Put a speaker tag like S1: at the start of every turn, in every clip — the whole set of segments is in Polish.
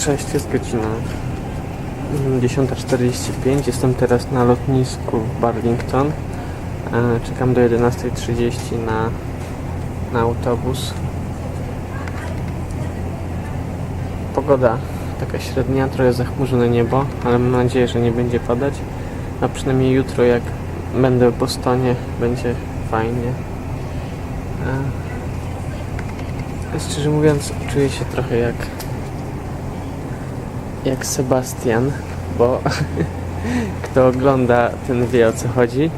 S1: Cześć, jest godzina mm, 10.45. Jestem teraz na lotnisku w Burlington. E, Czekam do 11.30 na, na autobus. Pogoda taka średnia, trochę zachmurzone niebo, ale mam nadzieję, że nie będzie padać. A przynajmniej jutro, jak będę w Bostonie, będzie fajnie. E, Szczerze mówiąc, czuję się trochę jak jak Sebastian, bo kto ogląda, ten wie o co chodzi,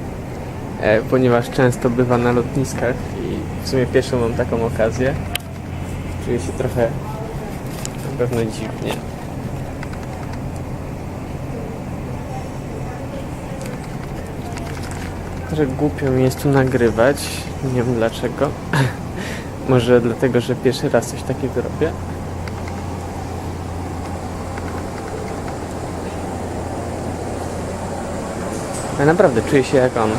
S1: e, ponieważ często bywa na lotniskach i w sumie pierwszą mam taką okazję. Czuję się trochę na pewno dziwnie. Że głupio mi jest tu nagrywać, nie wiem dlaczego. Może dlatego, że pierwszy raz coś takiego robię. Ja naprawdę czuję się jak on.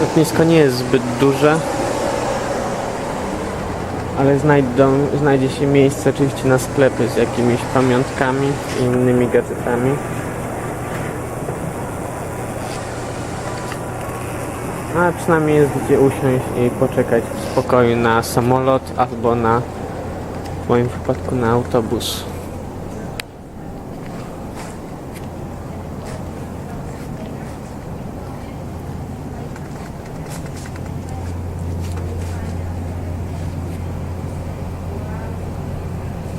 S1: Lotnisko nie jest zbyt duże, ale znajdą, znajdzie się miejsce oczywiście na sklepy z jakimiś pamiątkami i innymi gadżetami. A przynajmniej jest gdzie usiąść i poczekać w spokoju na samolot albo na w moim przypadku na autobus.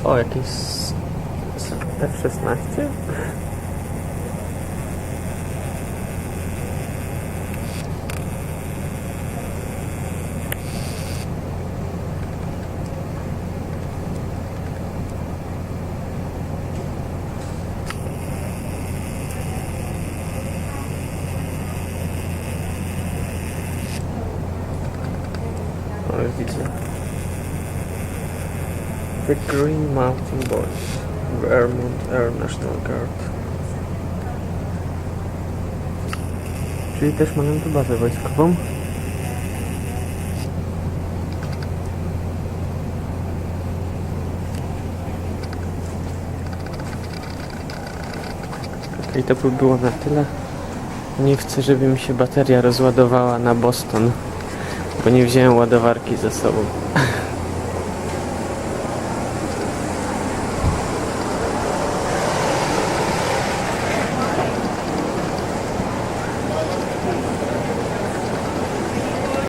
S1: O, s- F-16? O, już widzę. The Green Mountain Boys, Vermont Air National Guard. Czyli też mają tu bazę wojskową. I to by było na tyle. Nie chcę, żeby mi się bateria rozładowała na Boston, bo nie wziąłem ładowarki ze sobą.